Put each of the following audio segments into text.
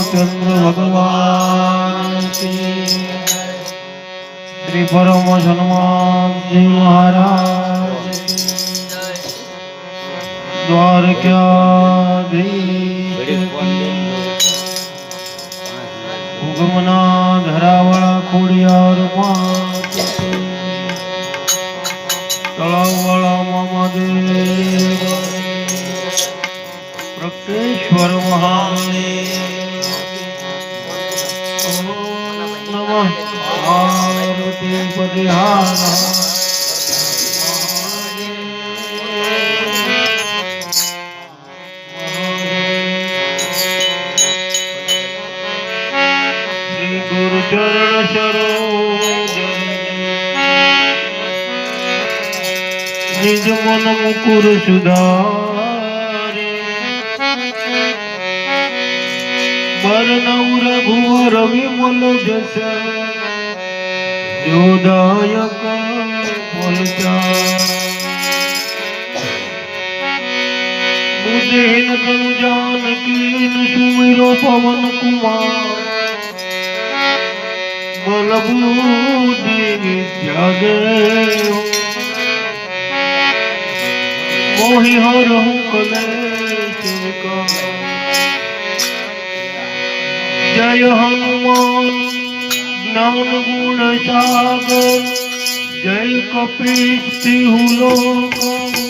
રામચંદ્ર ભગવાન શ્રી પરમ હનુમાનજી મહારાજ દ્વારકાધીશ ભૂગમના ધરાવાળા તળાવવાળા મામાદેવ પ્રકેશ્વર મહાદેવ સરોજ નિજ મન મુકુર સુધારે બરનૌ રઘુવર વિમલ হৃদয়ক বুধেন গঞ্জান কীন সুমির পবন কুমার? বলবুদি জাগে मोहि हो रहूं જ્ઞાન ગુણ સાગર જય કપીશ સિંહ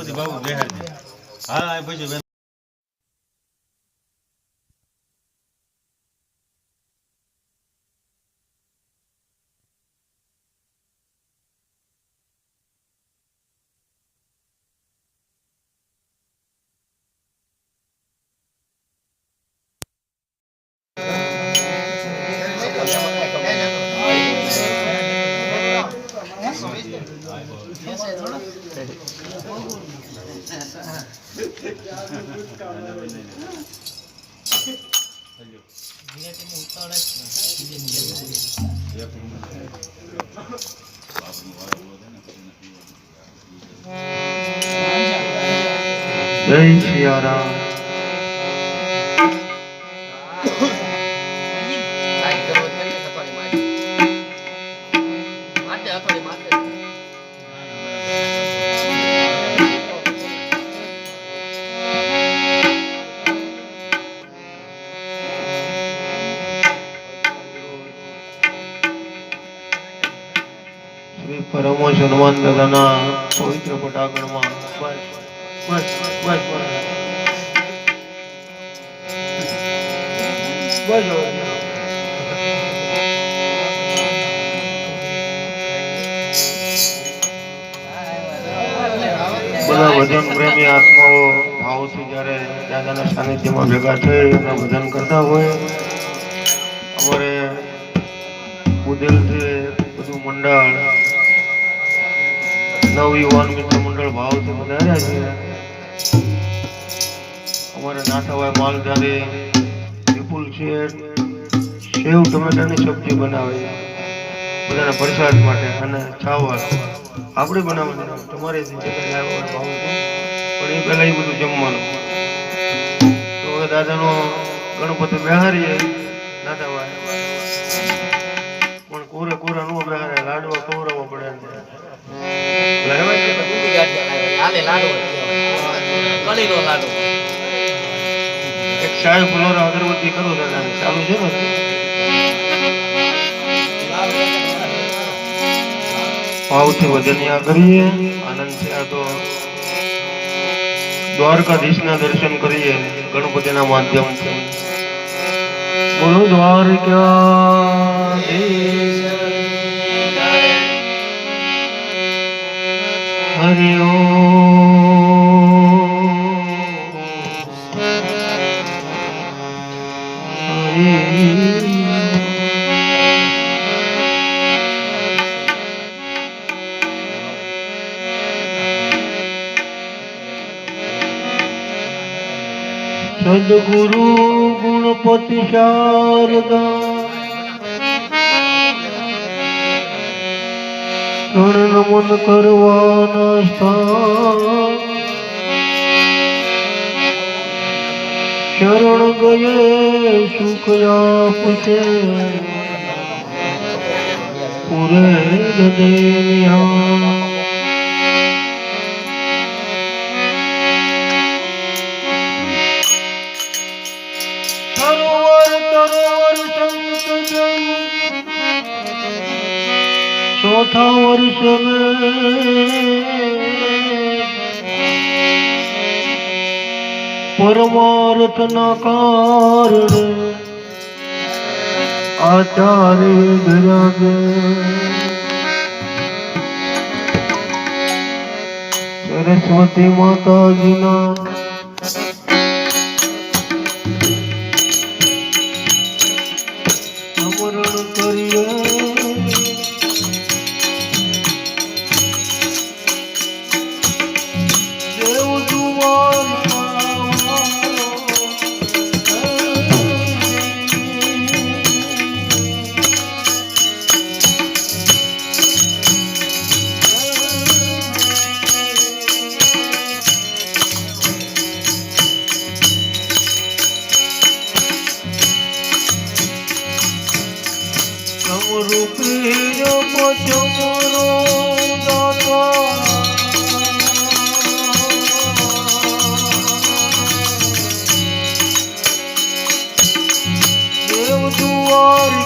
ગણપતિ બાબુ બેહાર છે હા પછી જય સિયારામ. શ્રી પરમો હનુમાન દાદાના પવિત્ર પટાગણમાં. બધા ભજન પ્રેમી આત્માઓ ભાવથી જ્યારે દાદાના સાનિધ્યમાં ભેગા થઈ અને ભજન કરતા હોય, અમારે બુદેલથી બધું મંડળ નવયુવાન મિત્ર મંડળ ભાવથી પધાર્યા છે. અમારે નાથાભાઈ માલધારી વિપુલ છે સેવ ટમેટાની સબ્જી બનાવે બધાના પ્રસાદ માટે અને છાવર આપણે બનાવવાનું તમારે પણ એ પહેલાં એ બધું જમવાનું. તો દાદાનો ગણપતિ બિહારીએ નાથાભાઈ પણ કોરે કુરે નો બેહારે લાડવા ખવડાવવા પડે. એક સાહેબ ફુલોરા અગરબત્તી કરું ચાલુ છે ને? ભાવથી વજનિયા કરીએ આનંદ છે આ તો. દ્વારકાધીશના દર્શન કરીએ ગણપતિના માધ્યમથી. ગુરુ દ્વારકાધીશ. હરિ સદગુરુ ગુણપતિ શારદા. નમન કરવાના સ્થાન. શરણ ગયે સુખ આપશે પૂરે હૃદય સરોવર પરમાર્થ ના કારણે આચાર્ય બિરાજે સરસ્વતી માતાજીના war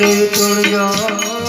তোর তোর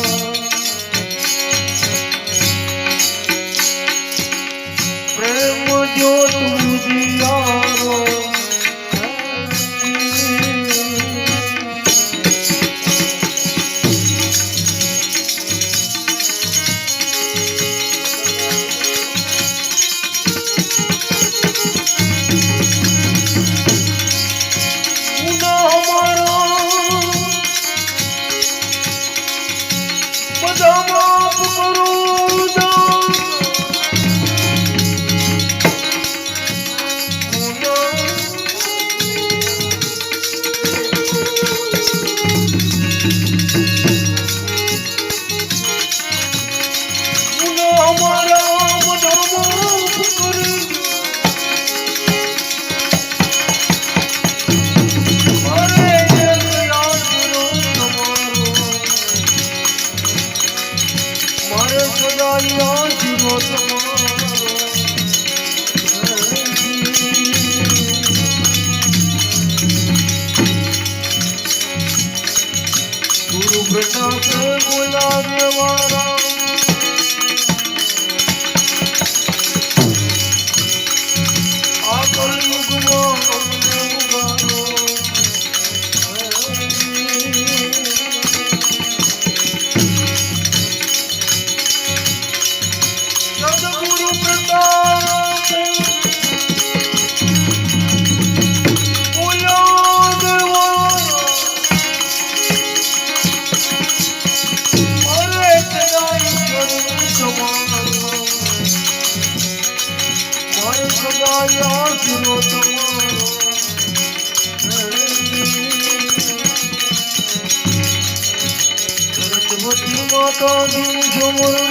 কদিন ঝুমুর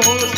Oh,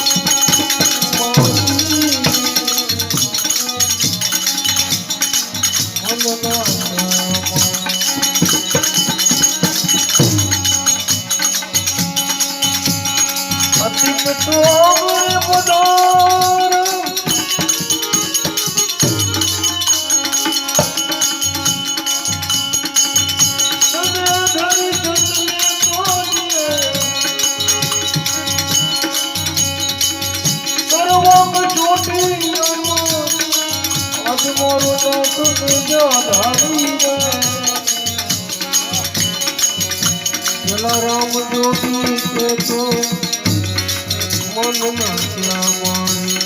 આજ મારો દાંત તેજા ધારી જલારામ જોગી કે તો મન ના શ્યામાણી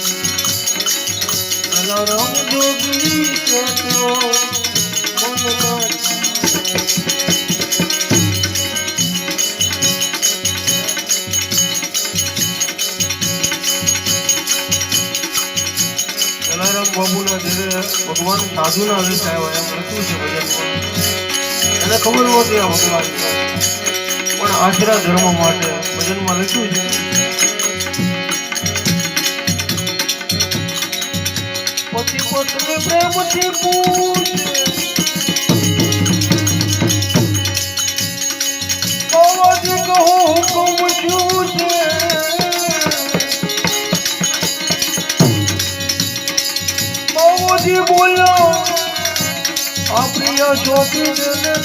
જલારામ જોગી કે ઘરે ભગવાન સાધુના વેશ આવ્યા એમ લખ્યું છે ભજનમાં એને ખબર નહોતી આ ભગવાન પણ આશરા ધર્મ માટે ભજનમાં લખ્યું છે. પતિ પત્ની પ્રેમથી પૂછે શોખીને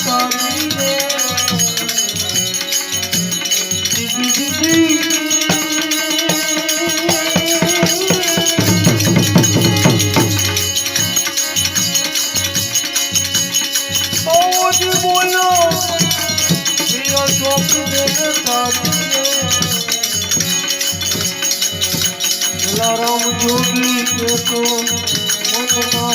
છોકરી તારી રે રામ જોગી તો મન ના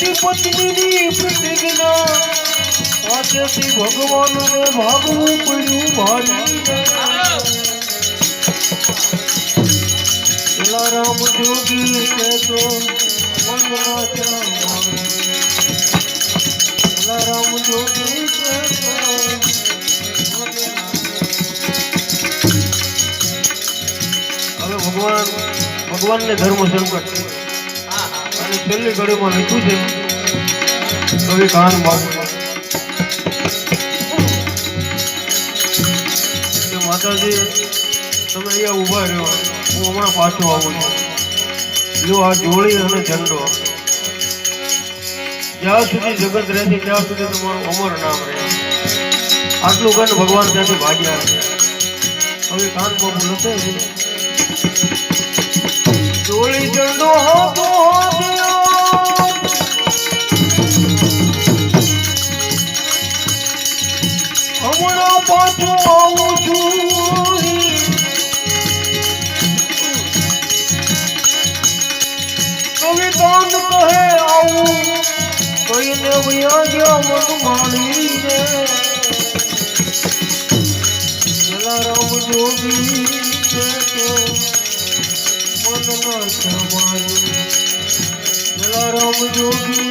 પતિ પત્નીની પ્રતિજ્ઞા સાથેથી ભગવાનને ભાગવું પડ્યું ભારી જલારામ જોગી કહેતો મનના ચામારે જલારામ જોગી કહેતો હવે ભગવાન ભગવાનને ધર્મ સંકટ છે હા હા અને છેલ્લી ઘડીમાં લખ્યું છે. કવિ કાન બાપુ. માતાજી, તમે અહીંયા ઊભા રહ્યો. હું હમણાં પાછો આવું છું. જો આ જોડી અને ઝંડો. જ્યાં સુધી જગત રહેશે, ત્યાં સુધી તમારું અમર નામ રહે. આટલું કરીને ભગવાન ત્યાંથી ભાગ્યા. હવે કાન બાપુ લખે છે. જોડી ઝંડો હાથો હમણાં પાછો આવું છું કવિ કાંત કહે આવું કહીને વયા ગયા મન માણી રે જલારામ જોગી છે તો મન ના સમાયું જલારામ જોગી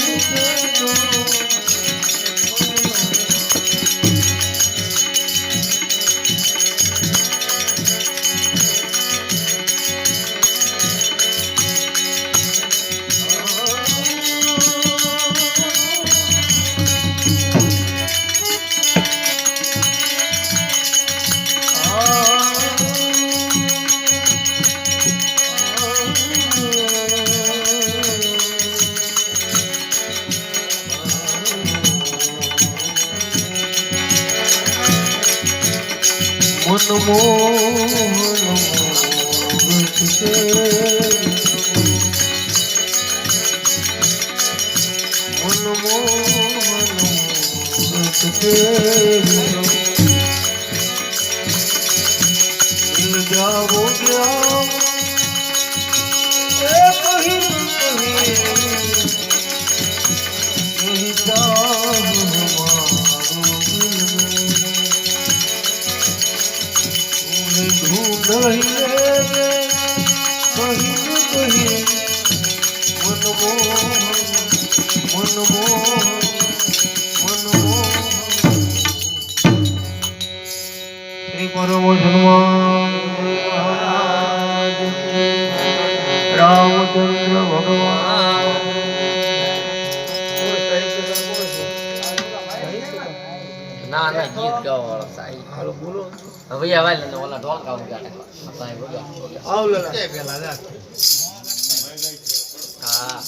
હા?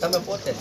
તમે પોતે